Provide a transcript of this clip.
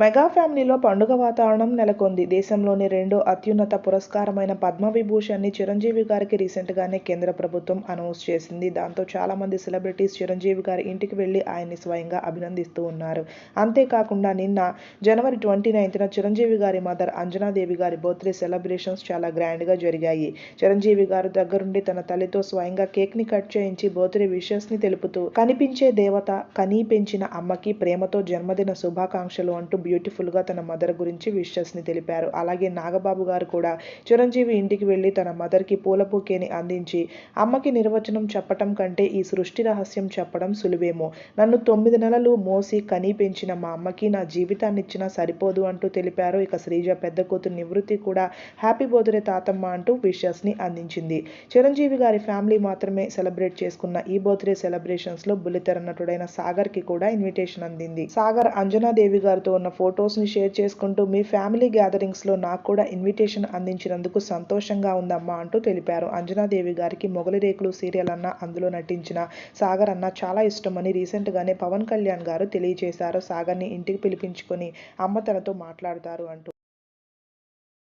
Mega ఫ్యామిలీలో పండుగ వాతావరణం నెలకొంది. దేశంలోని రెండో అత్యున్నత పురస్కారమైన పద్మవిభూషణ్ని చిరంజీవి గారికి రీసెంట్ గానే కేంద్ర ప్రభుత్వం అనౌన్స్ చేసింది. దాంతో చాలామంది సెలబ్రిటీస్ చిరంజీవి గారి ఇంటికి వెళ్ళి ఆయన్ని స్వయంగా అభినందిస్తూ ఉన్నారు. అంతేకాకుండా నిన్న జనవరి ట్వంటీ నైన్త్న చిరంజీవి గారి మదర్ అంజనాదేవి గారి బర్త్డే సెలబ్రేషన్స్ చాలా గ్రాండ్గా జరిగాయి. చిరంజీవి గారు దగ్గరుండి తన తల్లితో స్వయంగా కేక్ని కట్ చేయించి బర్త్డే విషెస్ని తెలుపుతూ కనిపించే దేవత కనీ పెంచిన అమ్మకి ప్రేమతో జన్మదిన శుభాకాంక్షలు అంటూ బ్యూటిఫుల్గా తన మదర్ గురించి విషెస్ని తెలిపారు. అలాగే నాగబాబు గారు కూడా చిరంజీవి ఇంటికి వెళ్ళి తన మదర్కి పూల బొకేని అందించి అమ్మకి నిర్వచనం చెప్పటం కంటే ఈ సృష్టి రహస్యం చెప్పడం సులువేమో. నన్ను తొమ్మిది నెలలు మోసి కనీ పెంచిన మా అమ్మకి నా జీవితాన్ని ఇచ్చినా సరిపోదు అంటూ తెలిపారు. ఇక శ్రీజ పెద్ద కూతురు నివృత్తి కూడా హ్యాపీ బర్త్డే తాతమ్మ అంటూ విషస్ని అందించింది. చిరంజీవి గారి ఫ్యామిలీ మాత్రమే సెలబ్రేట్ చేసుకున్న ఈ బర్త్డే సెలబ్రేషన్స్లో బుల్లితెర నటుడైన సాగర్కి కూడా ఇన్విటేషన్ అందింది. సాగర్ అంజనాదేవి గారితో ఉన్న ఫొటోస్ని షేర్ చేసుకుంటూ మీ ఫ్యామిలీ గ్యాదరింగ్స్లో నాకు కూడా ఇన్విటేషన్ అందించినందుకు సంతోషంగా ఉందమ్మా అంటూ తెలిపారు. అంజనాదేవి గారికి మొగలి రేకులు సీరియల్ అన్న అందులో నటించిన సాగర్ అన్న చాలా ఇష్టమని రీసెంట్గానే పవన్ కళ్యాణ్ గారు తెలియజేశారు. సాగర్ని ఇంటికి పిలిపించుకొని అమ్మ తనతో మాట్లాడతారు అంటూ